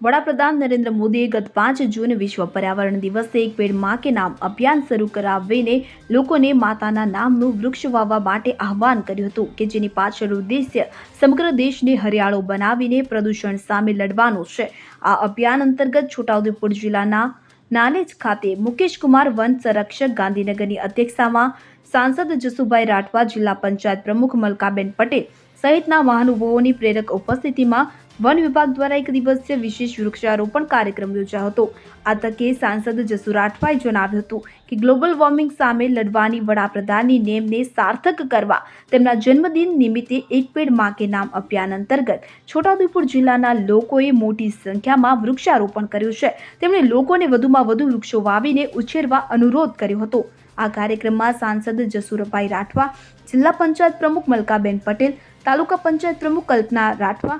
વડાપ્રધાન નરેન્દ્ર મોદીએ ગત પાંચ જૂન વિશ્વ પર્યાવરણ દિવસે એક પેડમાં કે નામ અભિયાન શરૂ કરાવીને લોકોને માતાના નામનું વૃક્ષ વાવવા માટે આહવાન કર્યું હતું કે જેની પાછળ ઉદ્દેશ્ય સમગ્ર દેશને હરિયાળો બનાવીને પ્રદૂષણ સામે લડવાનો છે. આ અભિયાન અંતર્ગત છોટાઉદેપુર જિલ્લાના નાલેજ ખાતે મુકેશ કુમાર વન સંરક્ષક ગાંધીનગરની અધ્યક્ષતામાં સાંસદ જસુભાઈ રાઠવા જિલ્લા પંચાયત પ્રમુખ મલકાબેન પટેલ સહિતના મહાનુભાવોની પ્રેરક ઉપસ્થિતિમાં વન વિભાગ દ્વારા એક દિવસીય વિશેષ વૃક્ષારોપણ કાર્યક્રમ યોજાયો હતો. આ તકે સાંસદ જસુ રાઠવાએ જણાવ્યું હતું કે ગ્લોબલ વોર્મિંગ સામે લડવાની વડાપ્રધાનની નેમને સાર્થક કરવા તેમના જન્મદિન નિમિત્તે એક પેડમાં કે નામ અભિયાન અંતર્ગત છોટાઉદેપુર જિલ્લાના લોકોએ મોટી સંખ્યામાં વૃક્ષારોપણ કર્યું છે. તેમણે લોકોને વધુમાં વધુ વૃક્ષો વાવીને ઉછેરવા અનુરોધ કર્યો હતો. આ કાર્યક્રમમાં સાંસદ જસુરભાઈ રાઠવા, જિલ્લા પંચાયત પ્રમુખ મલકાબેન પટેલ તાલુકા પંચાયત પ્રમુખ કલ્પના રાઠવા,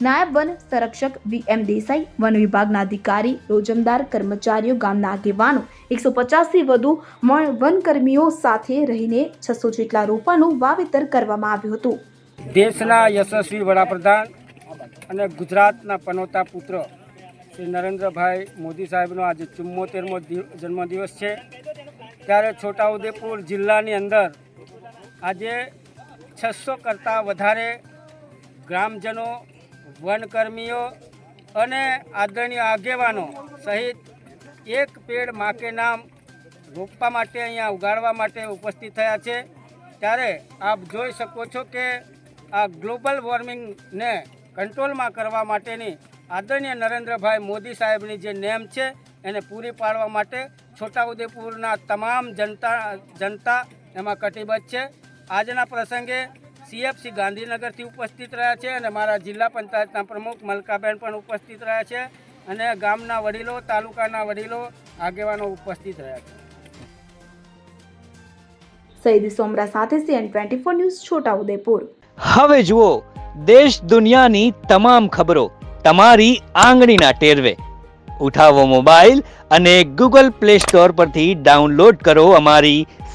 નાયબ વન સંરક્ષક વી એમ દેસાઈ, વન વિભાગના અધિકારી, રોજમદાર કર્મચારીઓ, ગામના આગેવાનો, એકસો પચાસથી વધુ વનકર્મીઓ સાથે રહીને છસો જેટલા રોપાનું વાવેતર કરવામાં આવ્યું હતું. દેશના યશસ્વી વડાપ્રધાન અને ગુજરાતના પનોતા પુત્ર શ્રી નરેન્દ્રભાઈ મોદી સાહેબનો આજે ચુમ્મોતેરમો જન્મદિવસ છે. ત્યારે છોટાઉદેપુર જિલ્લાની અંદર આજે છસો કરતાં વધારે ગ્રામજનો, વનકર્મીઓ અને આદરણીય આગેવાનો સહિત એક પેડ માકે નામ રોપવા માટે અહીંયા ઉગાડવા માટે ઉપસ્થિત થયા છે. ત્યારે આપ જોઈ શકો છો કે આ ગ્લોબલ વોર્મિંગને કંટ્રોલમાં કરવા માટેની આદરણીય નરેન્દ્રભાઈ મોદી સાહેબની જે નેમ છે, એને પૂરી પાડવા માટે છોટાઉદેપુરના તમામ જનતા જનતા એમાં કટિબદ્ધ છે. આજના પ્રસંગે સીએફસી ગાંધીનગરથી ઉપસ્થિત રહ્યા છે અને મારા જિલ્લા પંચાયતના પ્રમુખ મલકાબેન પણ ઉપસ્થિત રહ્યા છે અને ગામના વડીલો તાલુકાના વડીલો આગેવાનો ઉપસ્થિત રહ્યા છે. સૈદ સોમરા સાથે CN twenty four news Chhota Udaipur. હવે જુઓ દેશ દુનિયાની તમામ ખબરો તમારી આંગળીના ટેરવે. ઉઠાવો મોબાઈલ અને ગૂગલ પ્લે સ્ટોર પરથી ડાઉનલોડ કરો અમારી